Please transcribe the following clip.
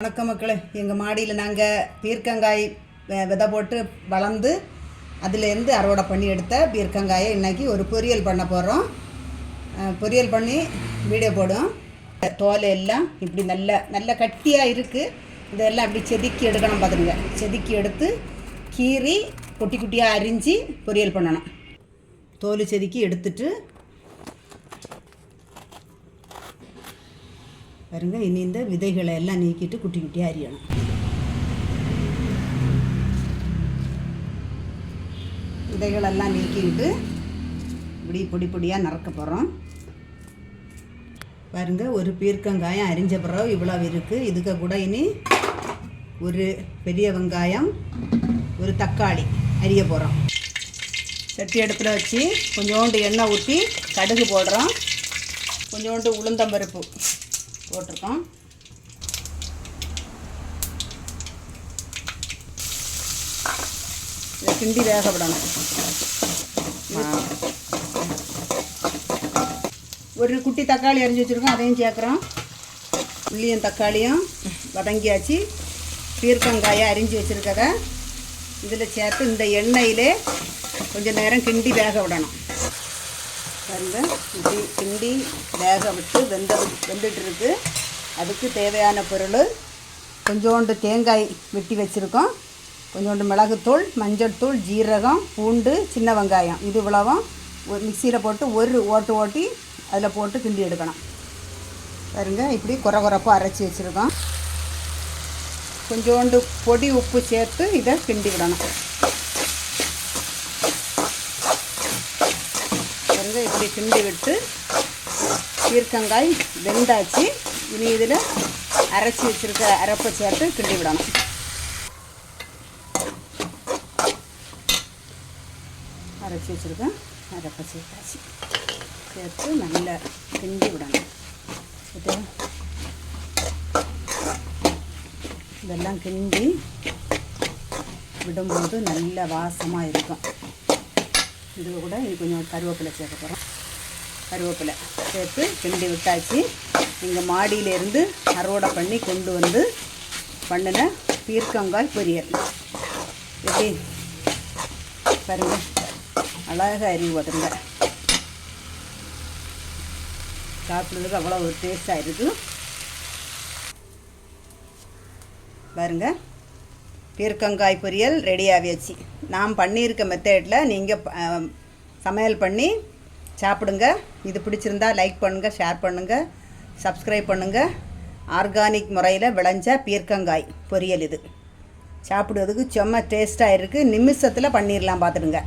வணக்கம் மக்களே. எங்கள் மாடியில் நாங்கள் பீர்க்கங்காய் வெ- விதை போட்டு வளர்ந்து அதுலேருந்து அறுவடை பண்ணி எடுத்த பீர்க்கங்காயை இன்றைக்கி ஒரு பொரியல் பண்ண போகிறோம் பொரியல் பண்ணி வீடியோ போடும் தோலை எல்லாம் இப்படி நல்ல நல்ல கட்டியாக இருக்குது இதெல்லாம் இப்படி செதுக்கி எடுக்கணும் பார்த்துங்க செதுக்கி எடுத்து கீறி குட்டி குட்டியாக அரிஞ்சு பொரியல் பண்ணணும். தோல் செதுக்கி எடுத்துட்டு பாருங்க இனி இந்த விதைகளை எல்லாம் நீக்கிட்டு குட்டி குட்டியாக அரியணும். விதைகளெல்லாம் நீக்கிட்டு இப்படி பொடி பொடியாக நறுக்க போகிறோம் பாருங்க ஒரு பீர்க்கங்காயம் அரிஞ்ச பிறகு இவ்வளோ இருக்குது இதுக்கு கூட இனி ஒரு பெரிய வெங்காயம் ஒரு தக்காளி அரிய போகிறோம் சட்டி அடுப்பில் வச்சு கொஞ்சோண்டு எண்ணெய் ஊற்றி கடுகு போடுறோம். கொஞ்சோண்டு உளுந்தம்பருப்பு. போட்டிருக்கோம். இதை கிண்டி வேக விடணும். ஒரு குட்டி தக்காளி அரிஞ்சு வச்சுருக்கோம் அதையும் சேர்க்குறோம். உள்ளியும் தக்காளியும் வதங்கியாச்சு. பீர்க்கங்காயை அரிஞ்சு வச்சுருக்கத இதில் சேர்த்து இந்த எண்ணெயிலே கொஞ்சம் நேரம் கிண்டி வேக விடணும். பாருங்க இப்படி கிண்டி வேக விட்டு வெந்த வெந்துட்டுருக்கு. அதுக்கு தேவையான பொருள் கொஞ்சோண்டு தேங்காய் வெட்டி வச்சுருக்கோம். கொஞ்சோண்டு மிளகுத்தூள் மஞ்சள் தூள் ஜீரகம் பூண்டு சின்ன வெங்காயம். இது இவ்வளவும் ஒரு மிக்சியில் போட்டு ஒரு ஓட்டு ஓட்டி அதில் போட்டு கிண்டி எடுக்கணும். பாருங்க இப்படி குறை குறைப்பாக அரைச்சி வச்சுருக்கோம். கொஞ்சோண்டு பொடி உப்பு சேர்த்து இதை கிண்டி விடணும். பாருங்க. இப்படி கிண்டி விட்டு பீர்க்கங்காய் வெந்தாச்சு. இனி இதில் அரைச்சி வச்சுருக்க அரைப்பை சேர்த்து கிண்டி விடணும் அரைச்சி வச்சுருக்கேன் அரைப்பை சேர்த்தாச்சு. சேர்த்து நல்லா கிண்டி விடணும் இது இதெல்லாம் கிண்டி விடும்போது நல்ல வாசமாக இருக்கும். இது கூட இது கொஞ்சம் கருவேப்பிலை சேர்க்க போகிறோம் கருவேப்பிலை சேர்த்து கிண்டி விட்டாச்சு. எங்கள் மாடியிலேருந்து அறுவடை பண்ணி கொண்டு வந்து பண்ணின பீர்க்கங்காய் பொரியல். எப்படி? பாருங்க. அழகாக அறிவு பார்த்துருங்க சாப்பிட்றதுக்கு அவ்வளோ ஒரு டேஸ்ட்டாக இருக்குது பாருங்கள் பீர்க்கங்காய் பொரியல் ரெடி ஆகியாச்சு. நான் பண்ணியிருக்க மெத்தேடில் நீங்கள் சமையல் பண்ணி சாப்பிடுங்க. இது பிடிச்சிருந்தா லைக் பண்ணுங்கள் ஷேர் பண்ணுங்கள் சப்ஸ்கிரைப் பண்ணுங்கள் ஆர்கானிக் முறையில் விளைஞ்ச பீர்க்கங்காய் பொரியல் இது. சாப்பிடுவதுக்கு செம்ம டேஸ்ட்டாக இருக்குது நிமிஷத்தில் பண்ணிடலாம் பார்த்துடுங்க